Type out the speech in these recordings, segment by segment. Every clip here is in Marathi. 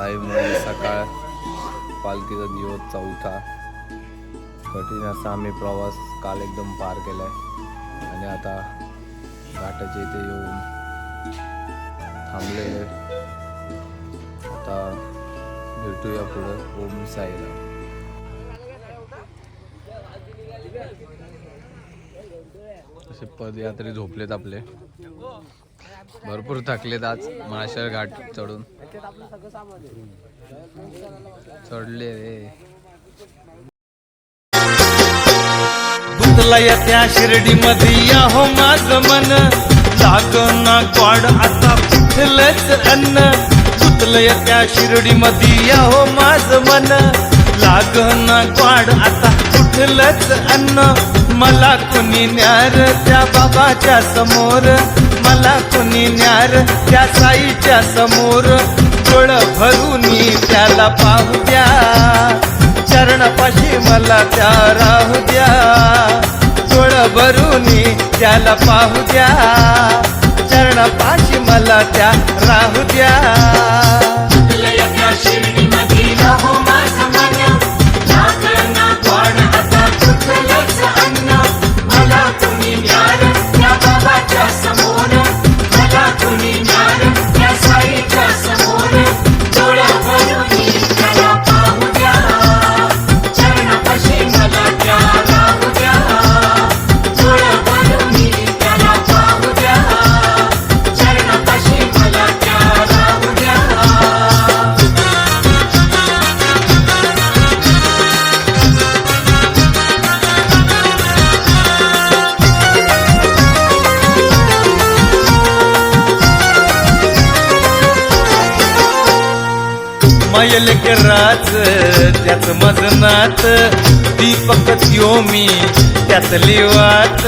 साईमुळे सकाळ पालखीचा दिवस चौथा. कठीण असा आम्ही प्रवास काल एकदम पार केला आहे आणि आता घाटाच्या इथे येऊन थांबले आता भेटूया पुढं. ओम साईला असे पदयात्री झोपलेत आपले. भरपूर थकलेत आज माळशर घाट चढून. चढले रे. त्या शिर्डी मध्ये या हो माझ मन लागना गोड आता कुठलंच अन्न सुतलय त्या शिर्डी मध्ये या हो माझ मन लागना गोड आता कुठलंच अन्न मला कुणी न्यार त्या बाबाच्या समोर मला कुणी न्यार त्या साईच्या समोर. डोळ भरून त्याला पाहू द्या. चरणापाशी मला त्या राहू द्या. डोळ भरून त्याला पाहू द्या. चरणापाशी मला त्या राहू द्या. मयल राज त्याच मजनात. दीपक त्यो मी त्यातली वात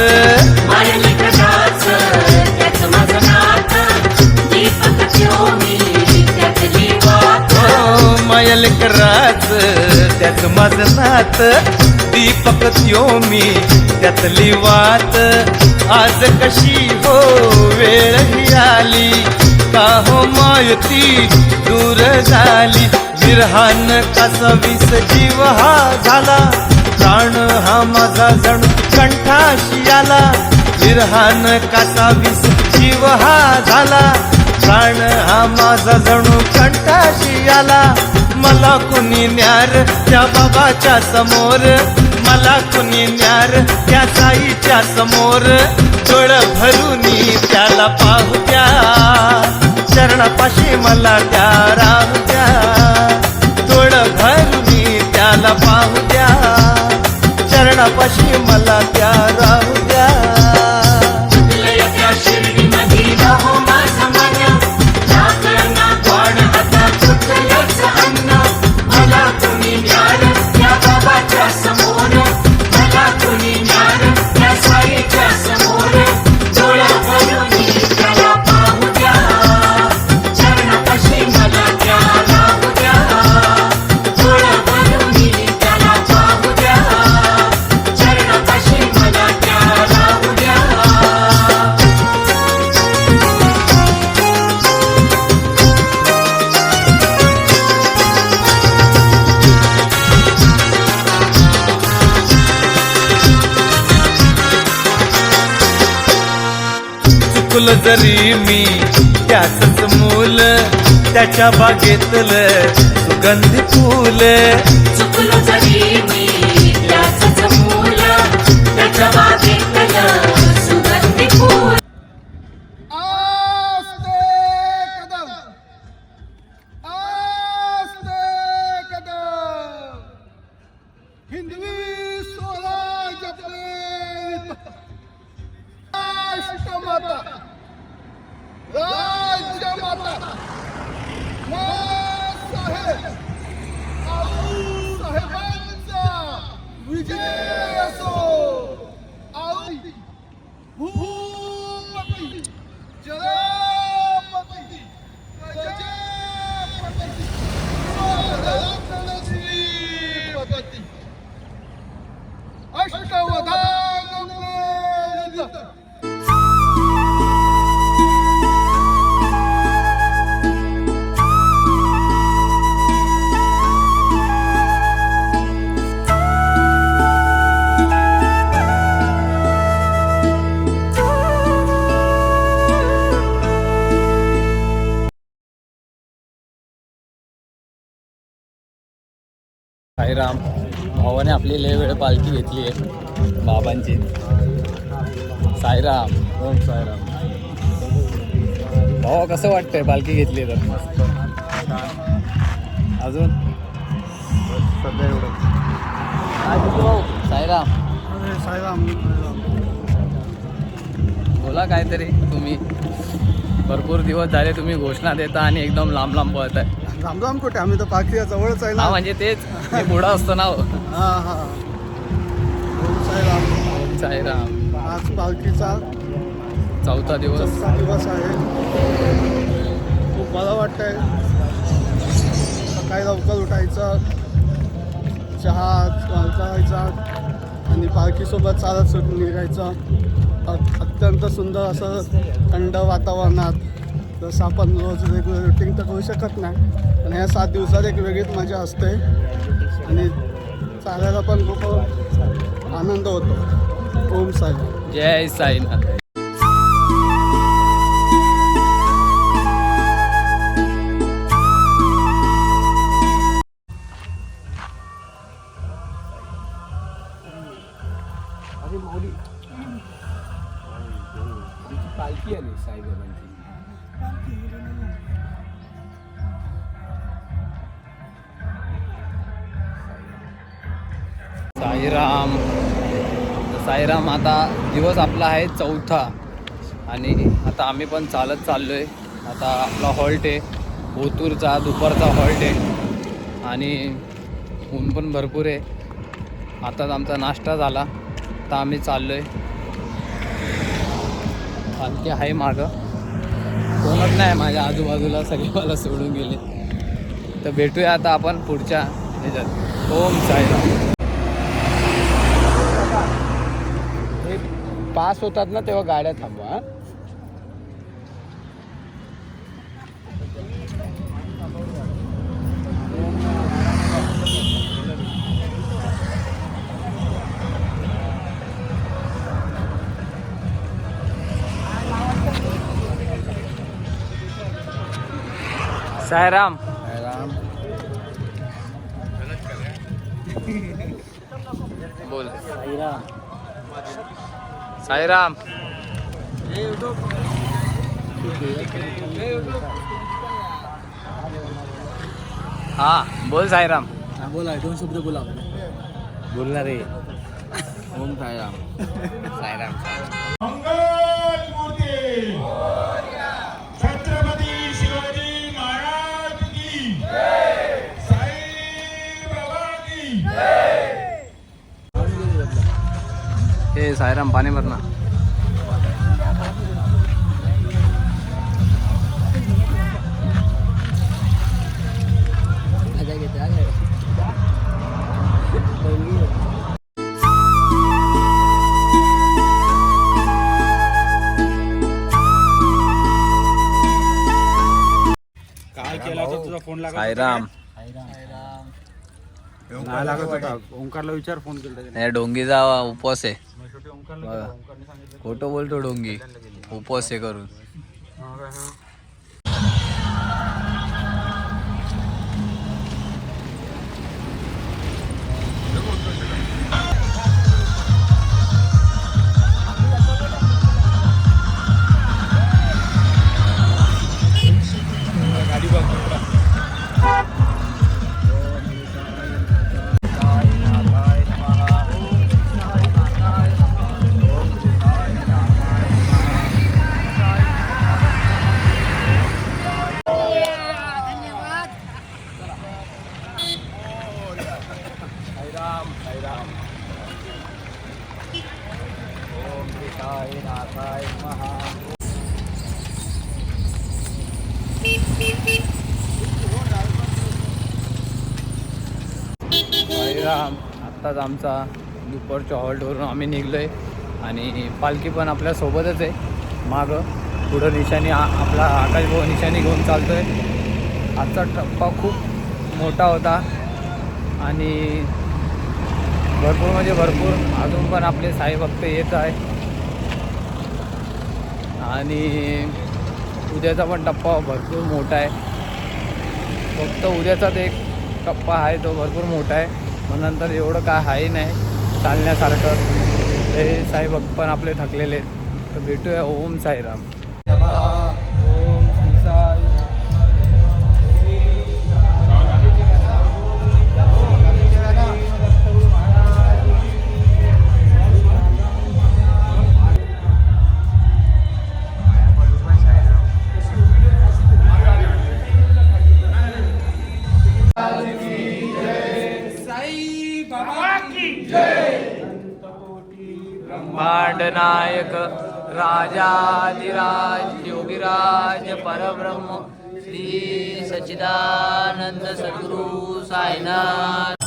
हो मयल राज त्याच मजनात. दीपक त्यो मी त्यातली वात आज कशी हो वेळ ही आली? का हो मायती दूर झाली? निर्हान कसा विस जीव हा झाला? प्राण हा माझा जणू कंठाशी आला. निर्हान कसा विस जीव हा झाला? प्राण हा माझा जणू कंठाशी आला. मला कुणी न्यार त्या बाबाच्या समोर? मला कुणी न्यार त्या साईच्या समोर? डोळ भरून त्याला पाहू द्या. चरणापाशी मला त्या राहू चरणापाशी मला त्या मूल जरी मी त्याच मूल त्याच्या बागेतल सुगंधी फूल. चुकलो जरी मी त्याच मूल त्याच्या बागेत साईराम भावाने आपली लय वेळ पालखी घेतली आहे. बाबांची. साईराम ओम साईराम. भावा कसं वाटतंय पालखी घेतली तर? अजून? सध्या एवढं काय बोलतो भाऊ साईराम. साईराम बोला काहीतरी तुम्ही. भरपूर दिवस झाले तुम्ही घोषणा देता आणि एकदम लांब लांब पळत आहे राम कुठे? आम्ही तर पाखरी जवळच आहे ना. म्हणजे तेच. पुढं असतो ना हो. साईराम साईराम आज पालखीचा चौथा दिवस. चौथा दिवस आहे. खूप बरं वाटतंय. सकाळी लवकर उठायचं. चहा करायचा आणि पालखीसोबत चालत सुट निघायचं. अत्यंत सुंदर असं थंड वातावरणात. जसं आपण रोज रेग्युलर रुटीन तर करू शकत नाही. पण ह्या सात दिवसात एक वेगळीच मजा असते. आणि चालायला पण खूप आनंद होतो. ओम साई. जय साईनाथ. पालखी आली साईबाबांची साईराम. साईराम आता दिवस आपला आहे चौथा. आणि आता आम्ही पण चालत चाललो आहे आता आपला हॉल्ट आहे. ओतूरचा दुपारचा हॉल्ट आहे. आणि ऊन पण भरपूर आहे. आताच आमचा नाश्ता झाला. आता आम्ही चाललो आहे पालखी आहे मागं. कोणच नाही माझ्या आजूबाजूला. सगळे मला सोडून गेले. तर भेटूया आता आपण पुढच्या ह्याच्यात. ओम साईराम हे पास होतात ना तेव्हा गाड्या थांबवा? साईराम बोल. साईराम हा बोल साईराम. बोला दोन शब्द बोला बोलणार रे ओम साईराम. साईराम. हे साईराम पाणी भर ना काय केला तर तुझा फोन लागला साईराम नाही लागत होता. ओंकारला विचार फोन केला हे डोंगीचा उपवास आहे. बघा. खोटं बोलतो डोंगी. उपवास आहे करून. राम आत्ताच आमचा दुपारच्या हॉल्टवरून आम्ही निघलो आहे आणि पालखी पण आपल्यासोबतच आहे. मागं पुढं निशाणी आपला आकाशभाऊ निशाणी घेऊन चालतो आहे आजचा टप्पा खूप मोठा होता आणि भरपूर म्हणजे भरपूर. अजून पण आपले साईभक्त येत आहे आणि उद्याचा पण टप्पा भरपूर मोठा आहे. फक्त उद्याचाच एक टप्पा आहे तो भरपूर मोठा आहे. मग नंतर एवढं काय आहे नाही चालण्यासारखं. हे साईभक्त पण आपले थकलेले तर भेटूया ओम साईराम. भांडनायक राजाधिराज योगीराज परब्रह्म श्री सच्चिदानंद सद्गुरु साईनाथ।